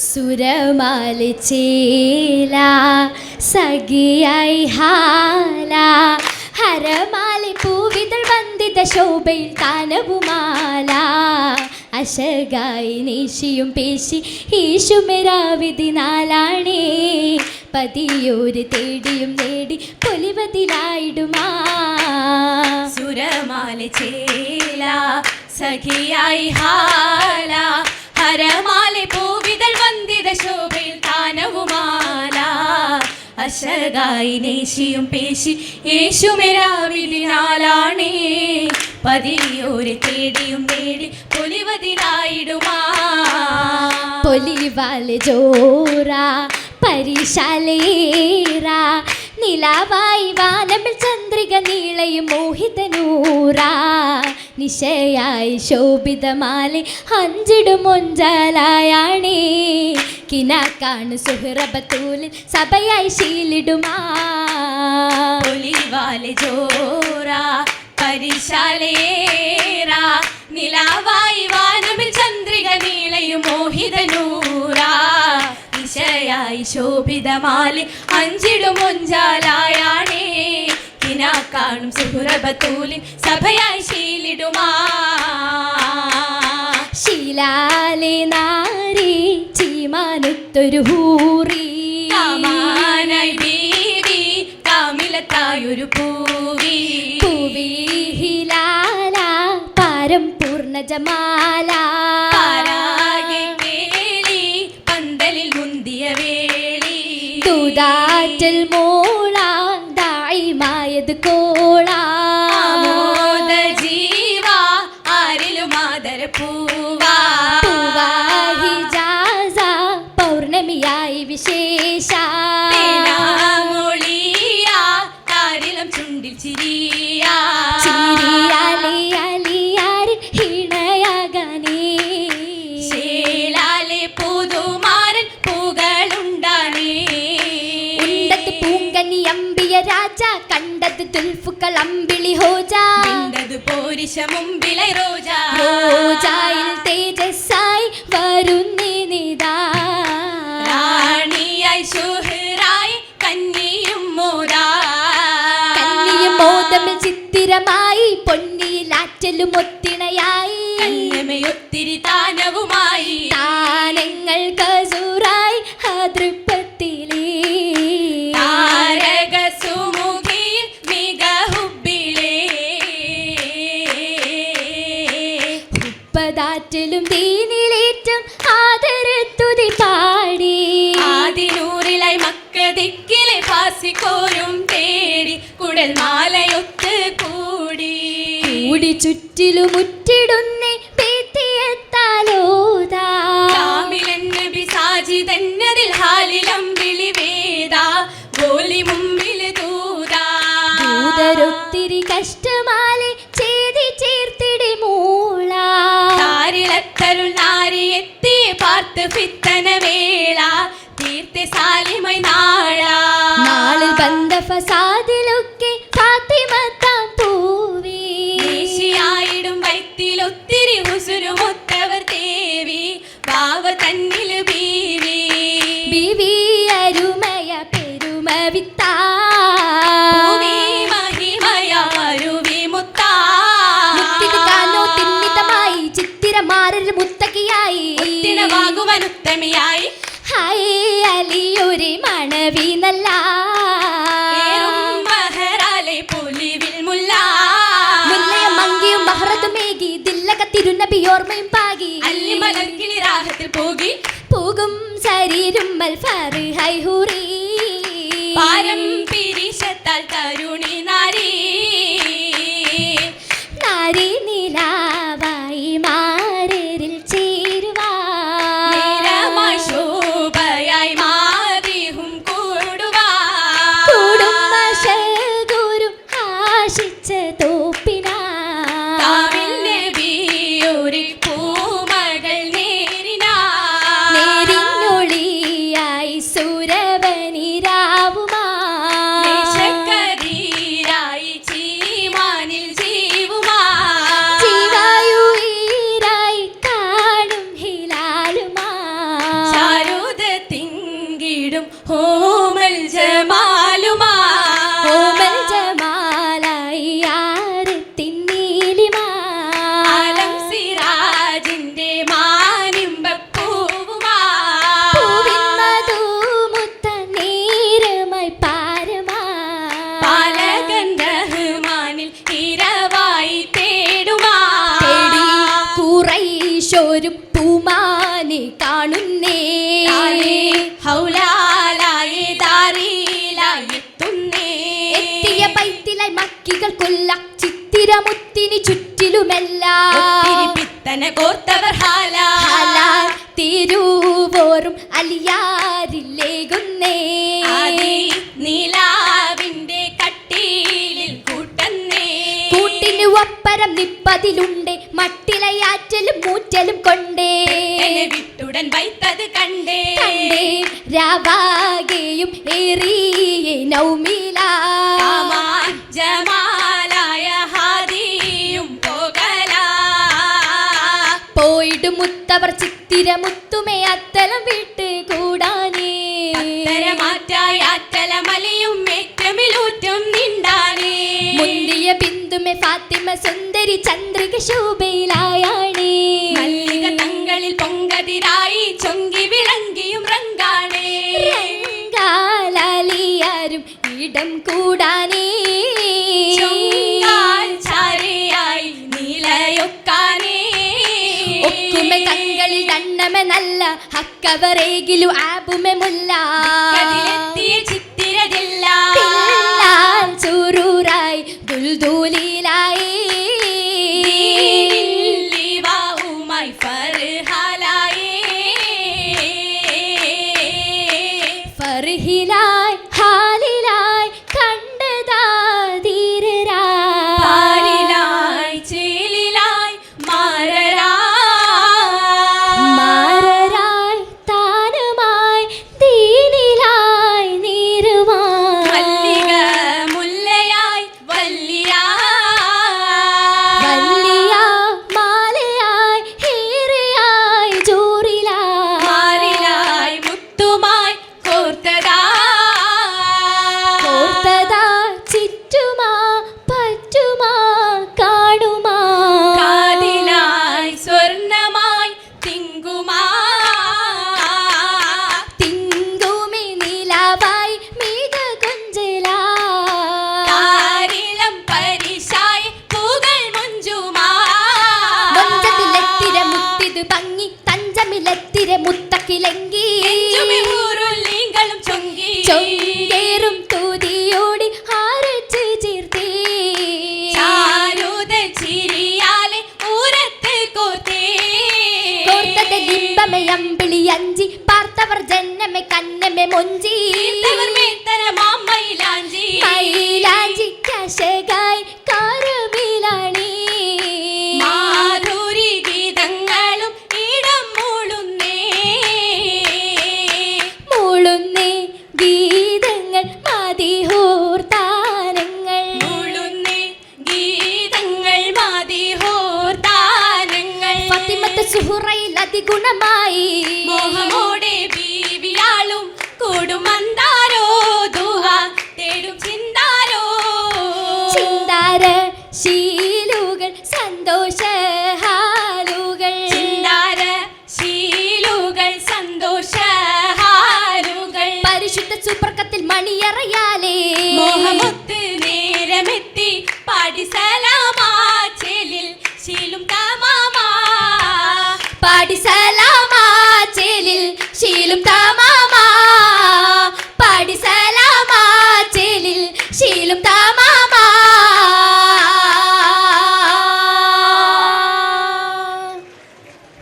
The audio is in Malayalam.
സുരമാലി ചേല സഖിയായി ഹാല. ഹരമാലി പൂവിതൾ വന്ദിത ശോഭയിൽ താനവുമാല. അശകായി നേശിയും പേശി ഈശുമെരാവിധി നാലാണേ. പതിയോര് തേടിയും നേടി പൊലിവതിലായിടുമാ. സുരമാല ചേല സഖിയായി ഹാല. ഹരമാല പൂവിതൾ ശോഭയിൽ താനവുമാല. അശകായി നേശിയും പേശി യേശുമെരാവിനാലാണേ പതിയോരെ തേടിയും നേടി പൊലിവതിലായിടുമാ പൊലിവാൽ ജോറ പരിശാലേറ നിലാവായി വാനമിൽ ചന്ദ്രിക നീളയും മോഹിതനൂറ. നിശയായി ശോഭിതമാലെ അഞ്ചിടുമൊഞ്ചലായാണേ കിനാക്കാണ് സുഹൃബത്തൂലിൽ സഭയായി ശീലിടുമാ. ഒലിവാൽ ജോറ പരിശാലേറ നിലാവായി വാനമിൽ ചന്ദ്രിക നീളയും മോഹിതനൂറാ. ദിശയായി ശോഭിതമാലി അഞ്ചിടുമൊഞ്ചാലായാണേ കാണും സുഹുറബത്തൂലിൻ സഭയായി ശീലിടുമാ. ശീലാലെ നാരി ചീമാനത്തൊരു ഹൂറി. കാമാനായി ബീവി കാമിലത്തായൊരു പൂവി. പൂവിഹിലാല പാരം പൂർണ ജമാല പന്തലിൽ മുന്തിയ വേളി. ദൂതാറ്റൽ മോള ദായിമായത് കോള ജീവ ആരിലും ആദര പൂവാ പൂവാഹി ജാസ പൗർണമിയായി വിശേഷ. ചുണ്ടിൽ ചിരിയാ. ചിരിയാലി അലിയാരി അമ്പിളി ഹോജ. കണ്ടത് പോരിശ മുമ്പിലെ റോജ. റോജായിൽ തേജസ്സായി വരുന്നേ നിതാ. റാണിയായി ശുഹറായി കന്നിയും മോദാ കന്നിയും മോദമ ചിത്തിരമായി പൊന്നിയിലാറ്റലും ഒത്തിണയായി ഉപ്പതാറ്റിലും തീനിലേറ്റം ആദരത്തുതി പാടി. ആദിനൂറിലായി മക്കതിക്കിലെ ഫാസിക്കോരും തേടി കുടൽ മാലയൊത്ത് കൂടി. കൂടി ചുറ്റിലും മുറ്റിടുന്നേ നാള. നാളിൽ ബന്ധ ഫസാദിലൊക്കെ ഫാത്തിമത്താം പൂവി ദേശിയായിടും വൈത്തിലൊത്തിരി ഉസുരുമൊത്തവർ ദേവി വാവ തന്നിൽ ബീവി. ബിവി അരുമയ പെരുമ വിത്താ. ചിത്തിരമാരൽ മുത്തകിയായി. തിണവാകുവനുത്തമിയായി മങ്കിയും മണവി നല്ല. തിരുനബിയോർമ്മയും പാകി. രാഹത്തിൽ പോകി. പോകും ശരീരം ഹൈ ഹൂറി. പാരം പിരിശത്താൽ തരുണി നാരി. ഓ മക്കികൾ കൊല്ല ചിത്തിരമുത്തിനി ചുറ്റിലുമെല്ലാം. പിത്തനെ കോർത്തവർ തിരുവോറും അലിയാരില്ലേകുന്നേ ഒപ്പരം നിപ്പതിലുണ്ട്. മട്ടിലയാറ്റലും മൂറ്റലും കൊണ്ടേ. വിട്ടുടൻ വൈത്തത് കണ്ടേ. കണ്ടേ. രാവാകെയും ഏറിയ നൗമില. കാമാൻ ജമാലായ ഹാദിയും പോകലാ. പോയിട് മുത്തവർ ചിത്തിര മുത്തുമേ അത്തലം വിട്ട് കൂടാനേ. മാറ്റായ അത്തലമലയും മലയും ഏറ്റമിലൂറ്റം നിണ്ടാനേ. മുന്തിയ ബിന്ദുമേ ഫാത്തിമ സുന്ദരി ചന്ദ്രിക ശോഭയിലായാണ് മല്ലിക തങ്ങളിൽ പൊങ്കതിരായി ചൊങ്കി വിളങ്കിയും റങ്കാണേ രംഗാലാലിയാരും ഇടം കൂടാനേ. ചാരയായി നീലയൊക്കാനേ. ഒക്കുമെ നല്ല ഹക്കവറേകിലു ആബുമെ മുല്ല. ഭംഗി തഞ്ചമിലെത്തിര മുത്തക്കിലെങ്കി ും ചൊങ്കി. ചൊങ്കേറും തൂതിയോടി ചേർത്തേ. അഞ്ചി പാർത്തവർ ജന്നമെ കന്നമെ മൊഞ്ചി. തീർത്തവർ ശീലുകൾ സന്തോഷഹാലുകൾ. ചിന്താര ശീലുകൾ സന്തോഷഹാരുകൾ പരിശുദ്ധ സുപ്രക്കത്തിൽ മണിയറയാലേ. മോഹമൊത്ത് നേരമെത്തി പാടി സലാമാ ചേലിൽ ശീലും തമാമാ. പാടി സലാമാ ചേലിൽ ശീലും താ